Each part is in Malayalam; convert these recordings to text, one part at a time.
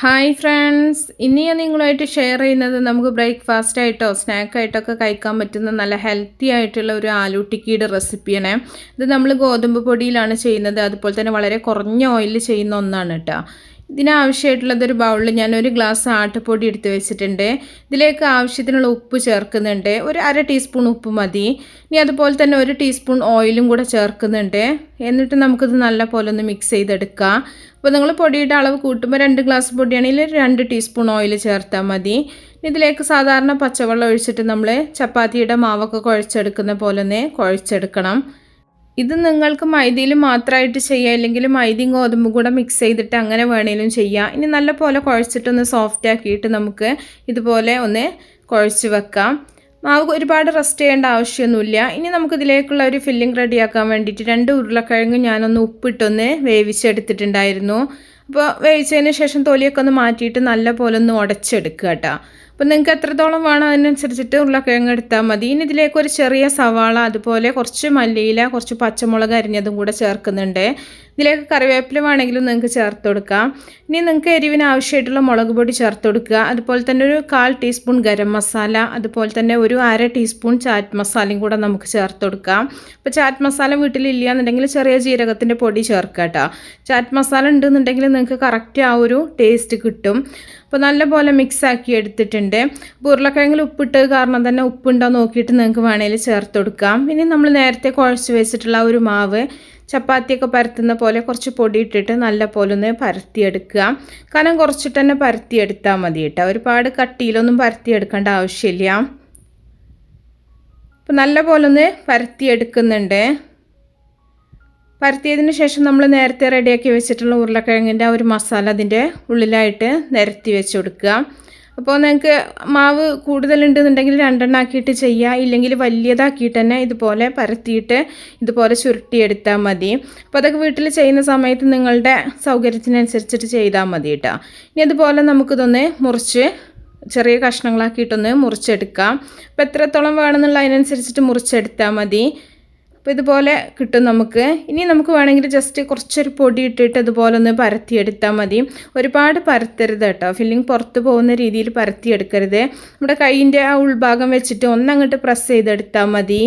ഹായ് ഫ്രണ്ട്സ് ഇന്ന് ഞാൻ നിങ്ങളുമായിട്ട് ഷെയർ ചെയ്യുന്നത് നമുക്ക് ബ്രേക്ക്ഫാസ്റ്റ് ആയിട്ടോ സ്നാക്ക് ആയിട്ടൊക്കെ കഴിക്കാൻ പറ്റുന്ന നല്ല ഹെൽത്തി ആയിട്ടുള്ള ഒരു ആലു ടിക്കിയുടെ റെസിപ്പിയാണ് ഇത് നമ്മൾ ഗോതമ്പ് പൊടിയിലാണ് ചെയ്യുന്നത്. അതുപോലെ തന്നെ വളരെ കുറഞ്ഞ ഓയിലിൽ ചെയ്യുന്ന ഒന്നാണ് കേട്ടോ ഇതിനാവശ്യമായിട്ടുള്ളത് ഒരു ബൗളിൽ ഞാൻ ഒരു ഗ്ലാസ് ആട്ടുപൊടി എടുത്ത് വെച്ചിട്ടുണ്ട്. ഇതിലേക്ക് ആവശ്യത്തിനുള്ള ഉപ്പ് ചേർക്കുന്നുണ്ട്. ഒരു അര ടീസ്പൂൺ ഉപ്പ് മതി. ഇനി അതുപോലെ തന്നെ ഒരു ടീസ്പൂൺ ഓയിലും കൂടെ ചേർക്കുന്നുണ്ട്. എന്നിട്ട് നമുക്കിത് നല്ല പോലെ ഒന്ന് മിക്സ് ചെയ്തെടുക്കാം. അപ്പോൾ നിങ്ങൾ പൊടിയുടെ അളവ് കൂട്ടുമ്പോൾ രണ്ട് ഗ്ലാസ് പൊടിയാണെങ്കിൽ രണ്ട് ടീസ്പൂൺ ഓയിൽ ചേർത്താൽ മതി. ഇതിലേക്ക് സാധാരണ പച്ചവെള്ളം ഒഴിച്ചിട്ട് നമ്മൾ ചപ്പാത്തിയുടെ മാവൊക്കെ കുഴച്ചെടുക്കുന്ന പോലെ തന്നെ കുഴച്ചെടുക്കണം. ഇത് നിങ്ങൾക്ക് മൈദയിൽ മാത്രമായിട്ട് ചെയ്യാം അല്ലെങ്കിൽ മൈദയും ഗോതമ്പും കൂടെ മിക്സ് ചെയ്തിട്ട് അങ്ങനെ വേണേലും ചെയ്യാം. ഇനി നല്ലപോലെ കുഴച്ചിട്ടൊന്ന് സോഫ്റ്റ് ആക്കിയിട്ട് നമുക്ക് ഇതുപോലെ ഒന്ന് കുഴച്ച് വെക്കാം. മാവ് ഒരുപാട് റെസ്റ്റ് ചെയ്യേണ്ട ആവശ്യമൊന്നുമില്ല. ഇനി നമുക്കിതിലേക്കുള്ള ഒരു ഫില്ലിംഗ് റെഡിയാക്കാൻ വേണ്ടിയിട്ട് രണ്ട് ഉരുളക്കിഴങ്ങ് ഞാനൊന്ന് ഉപ്പിട്ടൊന്ന് വേവിച്ചെടുത്തിട്ടുണ്ടായിരുന്നു. അപ്പോൾ വേവിച്ചതിന് ശേഷം തൊലിയൊക്കെ ഒന്ന് മാറ്റിയിട്ട് നല്ല പോലെ ഒന്ന് ഉടച്ചെടുക്കുക കേട്ടോ. അപ്പോൾ നിങ്ങൾക്ക് എത്രത്തോളം വേണം അതിനനുസരിച്ചിട്ട് ഉരുളക്കിഴങ്ങ് എടുത്താൽ മതി. ഇനി ഇതിലേക്ക് ഒരു ചെറിയ സവാള അതുപോലെ കുറച്ച് മല്ലിയില കുറച്ച് പച്ചമുളക് അരിഞ്ഞതും കൂടെ ചേർക്കുന്നുണ്ട്. ഇതിലേക്ക് കറിവേപ്പില വേണമെങ്കിലും നിങ്ങൾക്ക് ചേർത്ത് കൊടുക്കാം. ഇനി നിങ്ങൾക്ക് എരിവിന് ആവശ്യമായിട്ടുള്ള മുളക് പൊടി ചേർത്ത് കൊടുക്കുക. അതുപോലെ തന്നെ ഒരു കാൽ ടീസ്പൂൺ ഗരം മസാല അതുപോലെ തന്നെ ഒരു അര ടീസ്പൂൺ ചാറ്റ് മസാലയും കൂടെ നമുക്ക് ചേർത്ത് കൊടുക്കാം. അപ്പോൾ ചാറ്റ് മസാല വീട്ടിലില്ല എന്നുണ്ടെങ്കിൽ ചെറിയ ജീരകത്തിന്റെ പൊടി ചേർക്കുക കേട്ടോ. ചാറ്റ് മസാല ഉണ്ടെന്നുണ്ടെങ്കിൽ നിങ്ങൾക്ക് കറക്റ്റ് ആ ഒരു ടേസ്റ്റ് കിട്ടും. അപ്പോൾ നല്ലപോലെ മിക്സ് ആക്കി എടുത്തിട്ടുണ്ട്. അപ്പോൾ ഉരുളക്കിഴങ്ങിൽ ഉപ്പിട്ട് കാരണം തന്നെ ഉപ്പുണ്ടോ നോക്കിയിട്ട് നിങ്ങൾക്ക് വേണമെങ്കിൽ ചേർത്ത് കൊടുക്കാം. ഇനി നമ്മൾ നേരത്തെ കുഴച്ച് വെച്ചിട്ടുള്ള ഒരു മാവ് ചപ്പാത്തിയൊക്കെ പരത്തുന്ന പോലെ കുറച്ച് പൊടി ഇട്ടിട്ട് നല്ല പോലെ ഒന്ന് പരത്തിയെടുക്കുക. കാരണം കുറച്ചിട്ട് തന്നെ പരത്തിയെടുത്താൽ മതി കേട്ടോ. ഒരുപാട് കട്ടിയിലൊന്നും പരത്തിയെടുക്കേണ്ട ആവശ്യമില്ല. അപ്പോൾ നല്ല പോലെ ഒന്ന് പരത്തിയെടുക്കുന്നുണ്ട്. പരത്തിയതിന് ശേഷം നമ്മൾ നേരത്തെ റെഡിയാക്കി വെച്ചിട്ടുള്ള ഉരുളക്കിഴങ്ങിന്റെ ആ ഒരു മസാല അതിന്റെ ഉള്ളിലായിട്ട് നിരത്തി വെച്ച് കൊടുക്കുക. അപ്പോൾ നിങ്ങൾക്ക് മാവ് കൂടുതലുണ്ടെന്നുണ്ടെങ്കിൽ രണ്ടെണ്ണാക്കിയിട്ട് ചെയ്യുക. ഇല്ലെങ്കിൽ വലിയതാക്കിയിട്ട് തന്നെ ഇതുപോലെ പരത്തിയിട്ട് ഇതുപോലെ ചുരുട്ടിയെടുത്താൽ മതി. അപ്പോൾ അതൊക്കെ വീട്ടിൽ ചെയ്യുന്ന സമയത്ത് നിങ്ങളുടെ സൗകര്യത്തിനനുസരിച്ചിട്ട് ചെയ്താൽ മതി കേട്ടോ. ഇനി അതുപോലെ നമുക്കിതൊന്ന് മുറിച്ച് ചെറിയ കഷ്ണങ്ങളാക്കിയിട്ടൊന്ന് മുറിച്ചെടുക്കാം. അപ്പോൾ എത്രത്തോളം വേണമെന്നുള്ള അതിനനുസരിച്ചിട്ട് മുറിച്ചെടുത്താൽ മതി. അപ്പോൾ ഇതുപോലെ കിട്ടും നമുക്ക്. ഇനി നമുക്ക് വേണമെങ്കിൽ ജസ്റ്റ് കുറച്ചൊരു പൊടി ഇട്ടിട്ട് ഇതുപോലെ ഒന്ന് പരത്തിയെടുത്താൽ മതി. ഒരുപാട് പരത്തരുത് കേട്ടോ. ഫില്ലിംഗ് പുറത്ത് പോകുന്ന രീതിയിൽ പരത്തിയെടുക്കരുത്. നമ്മുടെ കൈയിന്റെ ആ ഉൾഭാഗം വെച്ചിട്ട് ഒന്നങ്ങോട്ട് പ്രസ് ചെയ്തെടുത്താൽ മതി.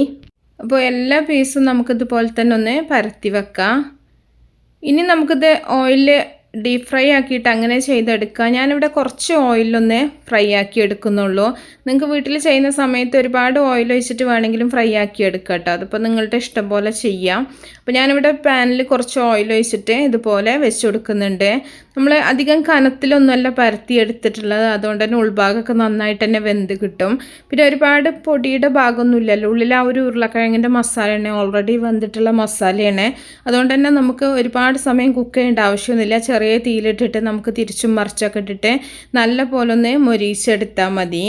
അപ്പോൾ എല്ലാ പീസും നമുക്കിതുപോലെ തന്നെ ഒന്ന് പരത്തി വെക്കാം. ഇനി നമുക്കിത് ഓയിലിൽ ഡീപ്പ് ഫ്രൈ ആക്കിയിട്ട് അങ്ങനെ ചെയ്തെടുക്കുക. ഞാനിവിടെ കുറച്ച് ഓയിലൊന്ന് ഫ്രൈ ആക്കി എടുക്കുന്നുള്ളൂ. നിങ്ങൾക്ക് വീട്ടിൽ ചെയ്യുന്ന സമയത്ത് ഒരുപാട് ഓയിൽ ഒഴിച്ചിട്ട് വേണമെങ്കിലും ഫ്രൈ ആക്കി എടുക്കുക കേട്ടോ. അതിപ്പോൾ നിങ്ങളുടെ ഇഷ്ടം പോലെ ചെയ്യാം. അപ്പോൾ ഞാനിവിടെ പാനിൽ കുറച്ച് ഓയിൽ ഒഴിച്ചിട്ട് ഇതുപോലെ വെച്ച് കൊടുക്കുന്നുണ്ട്. നമ്മൾ അധികം കനത്തിലൊന്നുമല്ല പരത്തി എടുത്തിട്ടുള്ളത്. അതുകൊണ്ട് തന്നെ ഉൾഭാഗമൊക്കെ നന്നായിട്ട് തന്നെ വെന്ത് കിട്ടും. പിന്നെ ഒരുപാട് പൊടിയുടെ ഭാഗമൊന്നുമില്ലല്ലോ. ഉള്ളിൽ ആ ഒരു ഉരുളക്കിഴങ്ങിന്റെ മസാലയാണ് ഓൾറെഡി വെന്തിട്ടുള്ള മസാലയാണ്. അതുകൊണ്ട് തന്നെ നമുക്ക് ഒരുപാട് സമയം കുക്ക് ചെയ്യേണ്ട ആവശ്യമൊന്നുമില്ല. ചെറിയ തീയിലിട്ടിട്ട് നമുക്ക് തിരിച്ചും മറിച്ചൊക്കെ ഇട്ടിട്ട് നല്ല പോലെ ഒന്ന് മൊരിച്ചെടുത്താൽ മതി.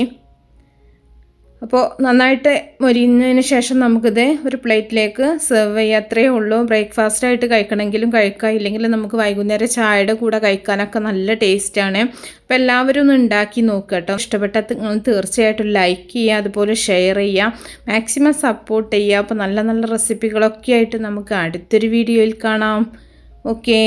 അപ്പോൾ നന്നായിട്ട് മൊരിയുന്നതിന് ശേഷം നമുക്കിത് ഒരു പ്ലേറ്റിലേക്ക് സെർവ് ചെയ്യുക അത്രയേ ഉള്ളൂ. ബ്രേക്ക്ഫാസ്റ്റ് ആയിട്ട് കഴിക്കണമെങ്കിലും കഴിക്കാം. ഇല്ലെങ്കിൽ നമുക്ക് വൈകുന്നേരം ചായയുടെ കൂടെ കഴിക്കാനൊക്കെ നല്ല ടേസ്റ്റാണ്. അപ്പോൾ എല്ലാവരും ഒന്ന് ഉണ്ടാക്കി നോക്കുക കേട്ടോ. ഇഷ്ടപ്പെട്ട തീർച്ചയായിട്ടും ലൈക്ക് ചെയ്യുക അതുപോലെ ഷെയർ ചെയ്യുക മാക്സിമം സപ്പോർട്ട് ചെയ്യുക. അപ്പോൾ നല്ല നല്ല റെസിപ്പികളൊക്കെ ആയിട്ട് നമുക്ക് അടുത്തൊരു വീഡിയോയിൽ കാണാം. ഓക്കേ.